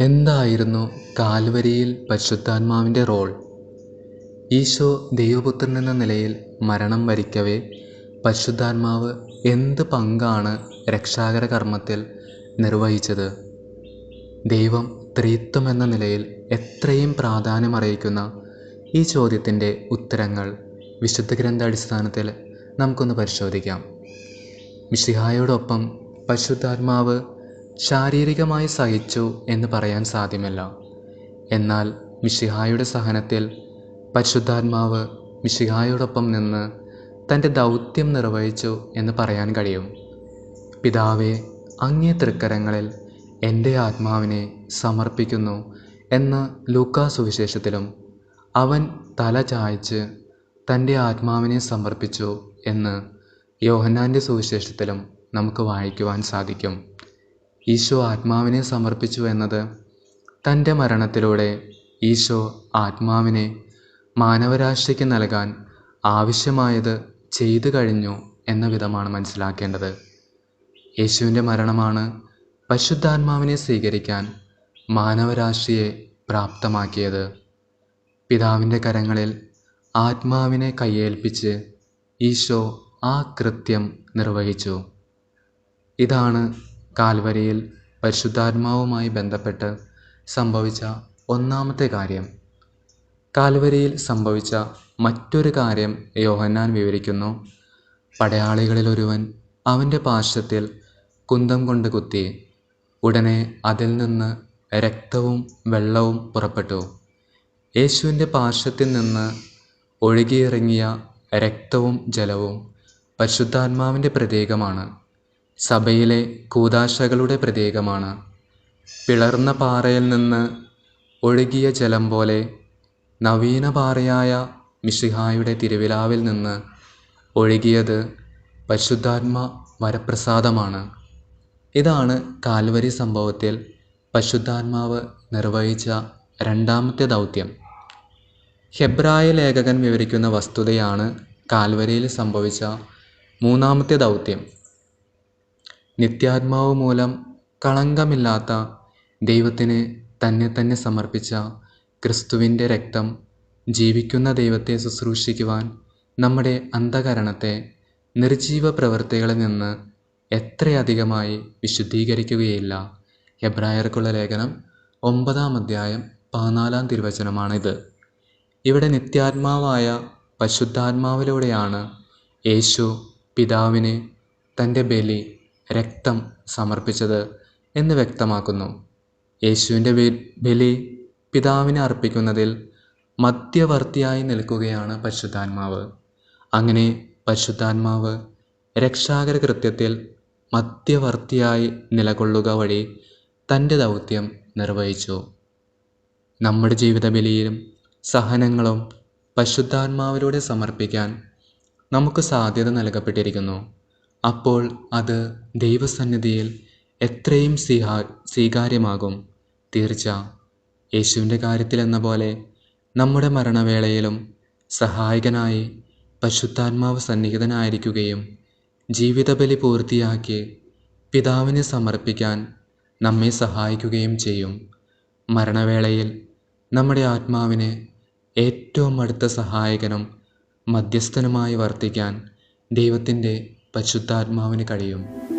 എന്തായിരുന്നു കാൽവരിയിൽ പരിശുദ്ധാത്മാവിന്റെ റോൾ? ഈശോ ദൈവപുത്രൻ എന്ന നിലയിൽ മരണം വരിക്കവേ പരിശുദ്ധാത്മാവ് എന്ത് പങ്കാണ് രക്ഷാകര കർമ്മത്തിൽ നിർവഹിച്ചത്? ദൈവം ത്രിത്വം എന്ന നിലയിൽ എത്രയും പ്രാധാന്യമറിയിക്കുന്ന ഈ ചോദ്യത്തിന്റെ ഉത്തരങ്ങൾ വിശുദ്ധ ഗ്രന്ഥാടിസ്ഥാനത്തിൽ നമുക്കൊന്ന് പരിശോധിക്കാം. മിശിഹായോടൊപ്പം പരിശുദ്ധാത്മാവ് ശാരീരികമായി സഹിച്ചു എന്ന് പറയാൻ സാധ്യമല്ല. എന്നാൽ മിശിഹായുടെ സഹനത്തിൽ പരിശുദ്ധാത്മാവ് മിശിഹായോടൊപ്പം നിന്ന് തന്റെ ദൗത്യം നിർവഹിച്ചു എന്ന് പറയാൻ കഴിയും. പിതാവെ അങ്ങേ തൃക്കരങ്ങളിൽ എന്റെ ആത്മാവിനെ സമർപ്പിക്കുന്നു എന്ന ലൂക്കാ സുവിശേഷത്തിലും അവൻ തല ചായച്ച് തന്റെ ആത്മാവിനെ സമർപ്പിച്ചു എന്ന് യോഹന്നാന്റെ സുവിശേഷത്തിലും നമുക്ക് വായിക്കുവാൻ സാധിക്കും. ഈശോ ആത്മാവിനെ സമർപ്പിച്ചു എന്നത് തന്റെ മരണത്തിലൂടെ ഈശോ ആത്മാവിനെ മാനവരാശിക്ക് നൽകാൻ ആവശ്യമായത് ചെയ്തു കഴിഞ്ഞു എന്ന വിധമാണ് മനസ്സിലാക്കേണ്ടത്. യേശുവിന്റെ മരണമാണ് പരിശുദ്ധാത്മാവിനെ സ്വീകരിക്കാൻ മാനവരാശിയെ പ്രാപ്തമാക്കിയത്. പിതാവിന്റെ കരങ്ങളിൽ ആത്മാവിനെ കയ്യേൽപ്പിച്ച് ഈശോ ആ കൃത്യം നിർവഹിച്ചു. ഇതാണ് കാൽവരിയിൽ പരിശുദ്ധാത്മാവുമായി ബന്ധപ്പെട്ട് സംഭവിച്ച ഒന്നാമത്തെ കാര്യം. കാൽവരിയിൽ സംഭവിച്ച മറ്റൊരു കാര്യം യോഹന്നാൻ വിവരിക്കുന്നു. പടയാളികളിൽ ഒരുവൻ അവന്റെ പാർശ്വത്തിൽ കുന്തം കൊണ്ട് കുത്തി ഉടനെ അതിൽ നിന്ന് രക്തവും വെള്ളവും പുറപ്പെട്ടു. യേശുവിന്റെ പാർശ്വത്തിൽ നിന്ന് ഒഴുകിയിറങ്ങിയ രക്തവും ജലവും പരിശുദ്ധാത്മാവിന്റെ പ്രതീകമാണ്. സഭയിലെ കൂദാശകളുടെ പ്രതീകമാണ്. പിളർന്ന പാറയിൽ നിന്ന് ഒഴുകിയ ജലം പോലെ നവീന പാറയായ മിഷിഹായുടെ തിരുവിലാവിൽ നിന്ന് ഒഴുകിയത് പരിശുദ്ധാത്മ വരപ്രസാദമാണ്. ഇതാണ് കാൽവരി സംഭവത്തിൽ പരിശുദ്ധാത്മാവ് നിർവഹിച്ച രണ്ടാമത്തെ ദൗത്യം. ഹെബ്രായ ലേഖകൻ വിവരിക്കുന്ന വസ്തുതയാണ് കാൽവരിയിൽ സംഭവിച്ച മൂന്നാമത്തെ ദൗത്യം. നിത്യാത്മാവ് മൂലം കളങ്കമില്ലാത്ത ദൈവത്തിന് തന്നെ തന്നെ സമർപ്പിച്ച ക്രിസ്തുവിന്റെ രക്തം ജീവിക്കുന്ന ദൈവത്തെ ശുശ്രൂഷിക്കുവാൻ നമ്മുടെ അന്ധകരണത്തെ നിർജീവ പ്രവൃത്തികളിൽ നിന്ന് എത്രയധികമായി വിശുദ്ധീകരിക്കുകയില്ല. എബ്രായർക്കുള്ള ലേഖനം ഒമ്പതാം അധ്യായം പതിനാലാം തിരുവചനമാണിത്. ഇവിടെ നിത്യാത്മാവായ പരിശുദ്ധാത്മാവിലൂടെയാണ് യേശു പിതാവിനെ തന്റെ ബലി രക്തം സമർപ്പിച്ചത് എന്ന് വ്യക്തമാക്കുന്നു. യേശുവിന്റെ ബലി പിതാവിനെ അർപ്പിക്കുന്നതിൽ മധ്യവർത്തിയായി നിൽക്കുകയാണ് പരിശുദ്ധാത്മാവ്. അങ്ങനെ പരിശുദ്ധാത്മാവ് രക്ഷാകര കൃത്യത്തിൽ മധ്യവർത്തിയായി നിലകൊള്ളുക വഴി തന്റെ ദൗത്യം നിർവഹിച്ചു. നമ്മുടെ ജീവിത ബലിയിലും സഹനങ്ങളും പരിശുദ്ധാത്മാവിലൂടെ സമർപ്പിക്കാൻ നമുക്ക് സാധ്യത നൽകപ്പെട്ടിരിക്കുന്നു. അപ്പോൾ അത് ദൈവസന്നിധിയിൽ എത്രയും സ്വീകാ സ്വീകാര്യമാകും. തീർച്ച. യേശുവിന്റെ കാര്യത്തിലെന്ന പോലെ നമ്മുടെ മരണവേളയിലും സഹായകനായി പരിശുദ്ധാത്മാവ് സന്നിഹിതനായിരിക്കുകയും ജീവിതബലി പൂർത്തിയാക്കി പിതാവിനെ സമർപ്പിക്കാൻ നമ്മെ സഹായിക്കുകയും ചെയ്യും. മരണവേളയിൽ നമ്മുടെ ആത്മാവിന് ഏറ്റവും അടുത്ത സഹായകനും മധ്യസ്ഥനുമായി വർത്തിക്കാൻ ദൈവത്തിന്റെ പരിശുദ്ധാത്മാവിന് കഴിയും.